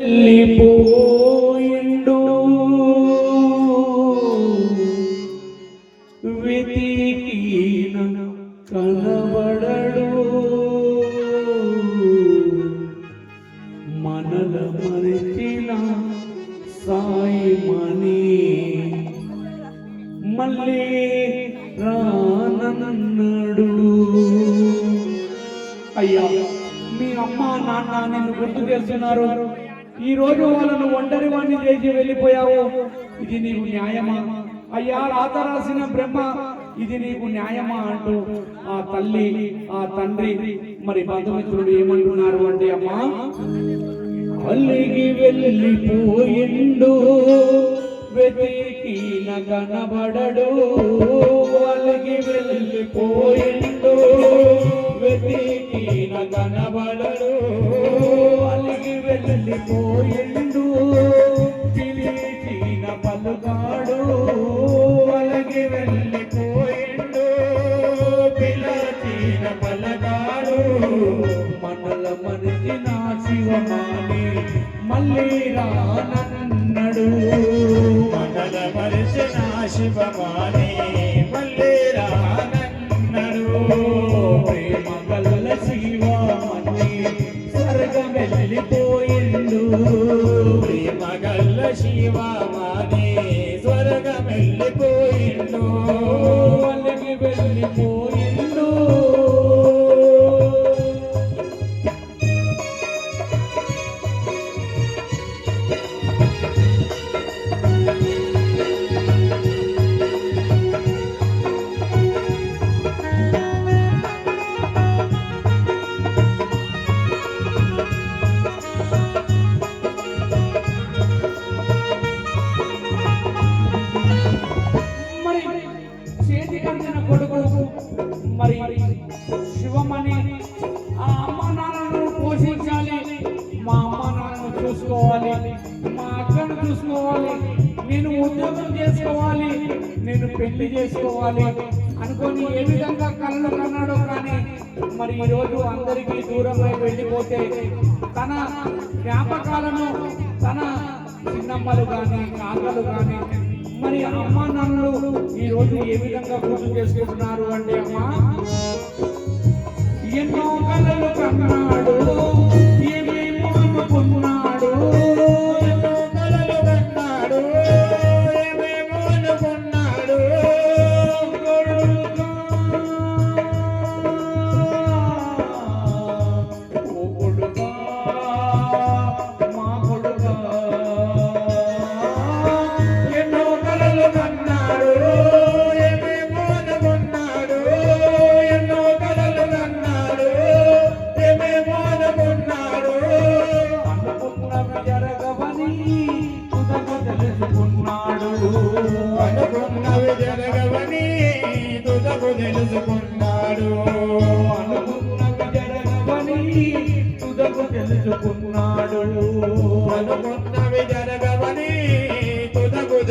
వెళ్ళిపోయిండు. వెతికిన కనబడడు మనల మరిచిన సాయిమణి మళ్ళీ రానన్నాడు. అయ్యా మీ అమ్మ నాన్న నిన్ను గుర్తు చేస్తున్నారు. ఈ రోజు వాళ్ళను ఒంటరి వాణ్ణి చేసి వెళ్ళిపోయావు. ఇది నీకు న్యాయమా? అయ్యా రాత రాసిన బ్రహ్మ ఇది నీకు న్యాయమా అంటూ ఆ తల్లి ఆ తండ్రి మరి బంధుమిత్రుడు ఏమంటున్నారు అంటే అమ్మా అల్లిగి వెళ్ళిపోయిండు వెతికిన కనబడడు అల్లిగి వెళ్ళిపోయిండు వెతికిన కనబడడు వెళ్ళిపోయిండు పిలిచిన పలుగాడు అలాగే వెళ్ళిపోయిండు పిలచిన పలగాడు మనల మనిషి నా శివమాని మళ్ళీ రానన్నడు. మనిషి నా శివమాని చూసుకోవాలి. మా అక్కను చూసుకోవాలి. నేను ఉద్యోగం చేసుకోవాలి. నేను పెళ్ళి చేసుకోవాలి. అనుకొని ఏ విధంగా కళ్ళు కన్నాడో కానీ మరి ఈ రోజు అందరికీ దూరమై వెళ్ళిపోతే తన జ్ఞాపకాలను తన చిన్నమ్మలు కానీ కాకలు కానీ మరి అమ్మ నాన్నలు ఈ రోజు ఏ విధంగా గుర్తు చేసుకుంటున్నారు అంటే అమ్మా ఎన్నో కళలు కన్నాడు. ఏమేమో అనుకున్నాడు ఎన్నో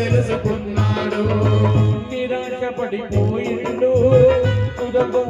తెలుసుకున్నాడు. నిరాశపడిపోయిండు. తుదకు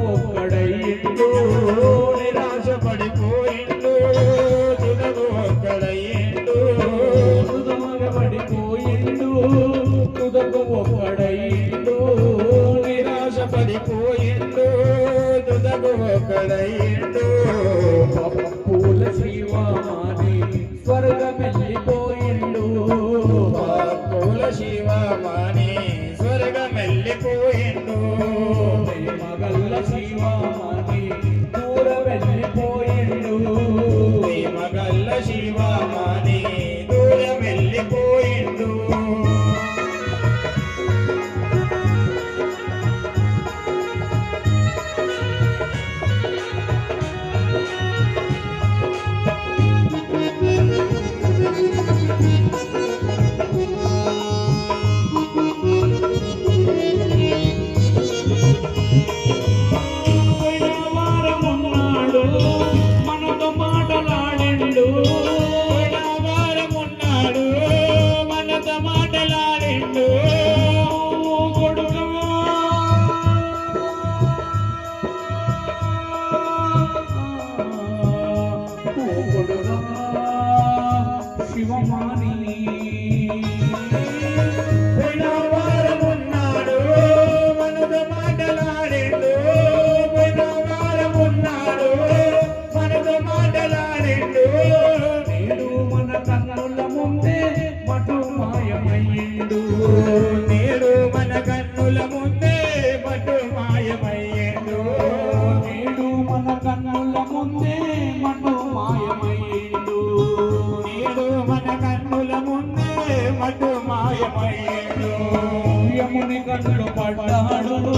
పడ్డాడు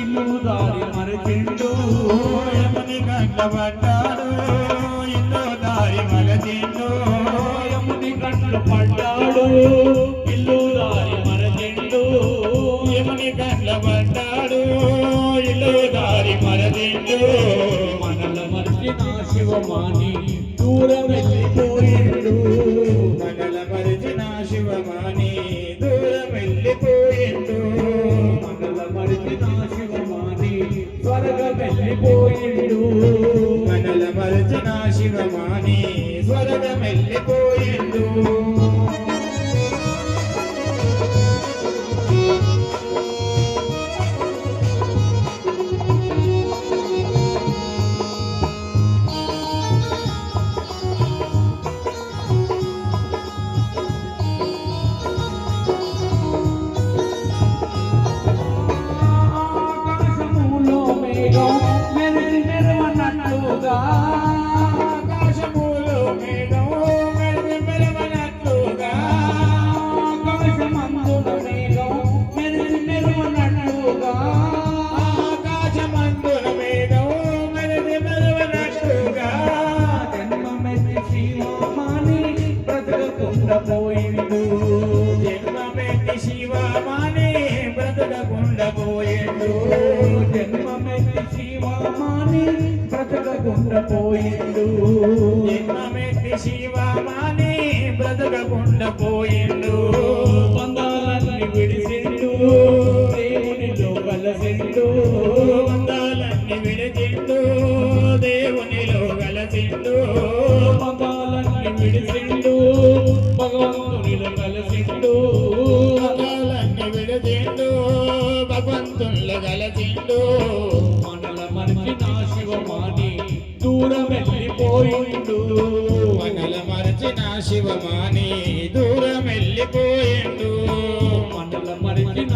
ఇల్లు దారి మరచిండు. యముని కంటపడ్డాడు ఇల్లు దారి మలచిండు యముని కళ్ళు పడ్డాడు. ఇల్లు దారి మరచిండు. యముని కంటపడ్డాడు ఇల్లు దారి మలచిండు మనల మర్చిన శివమాని దూరం భగవంతునిలో కలసిండు. బంధాలన్నీ విడిచిండు భగవంతుల్లో గలసిండు మనల మర్చిన శివమాని దూరం వెళ్ళిపోయిండు. మనల మరచిన శివమాని దూరం వెళ్ళిపోయిండు. మనల మరిచిన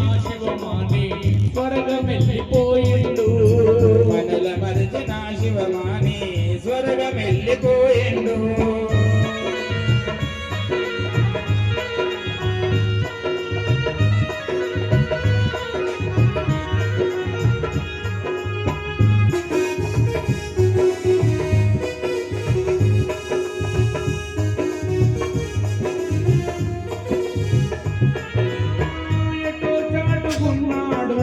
చాటుకున్నాడు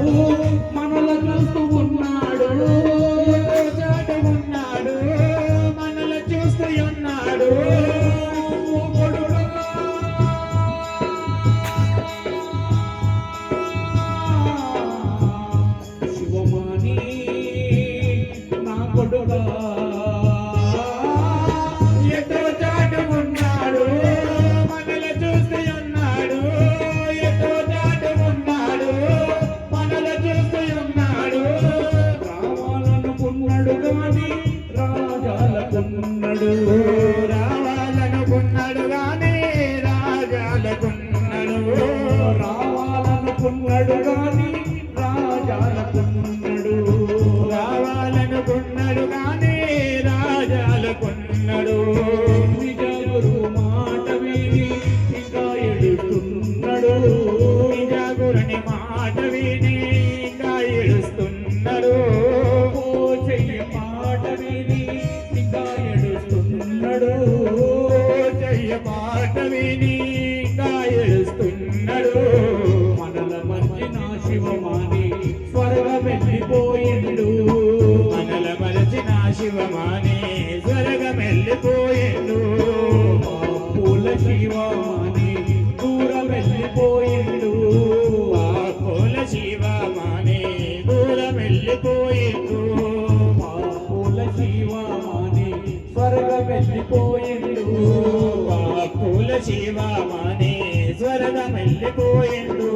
మాట విని ఇంకా ఏడుస్తున్నాడు ఓ చెయ్యి మాట విని ఇంకా ఎడుస్తున్నాడు చెయ్య మాట విని ఇంకా ఏడుస్తున్నాడు మనల నా శివమాని స్వర్గం వెళ్ళిపోయిండు మనల మలచిన శివమాని పాపుల శివమాని మెల్లిపోయిండు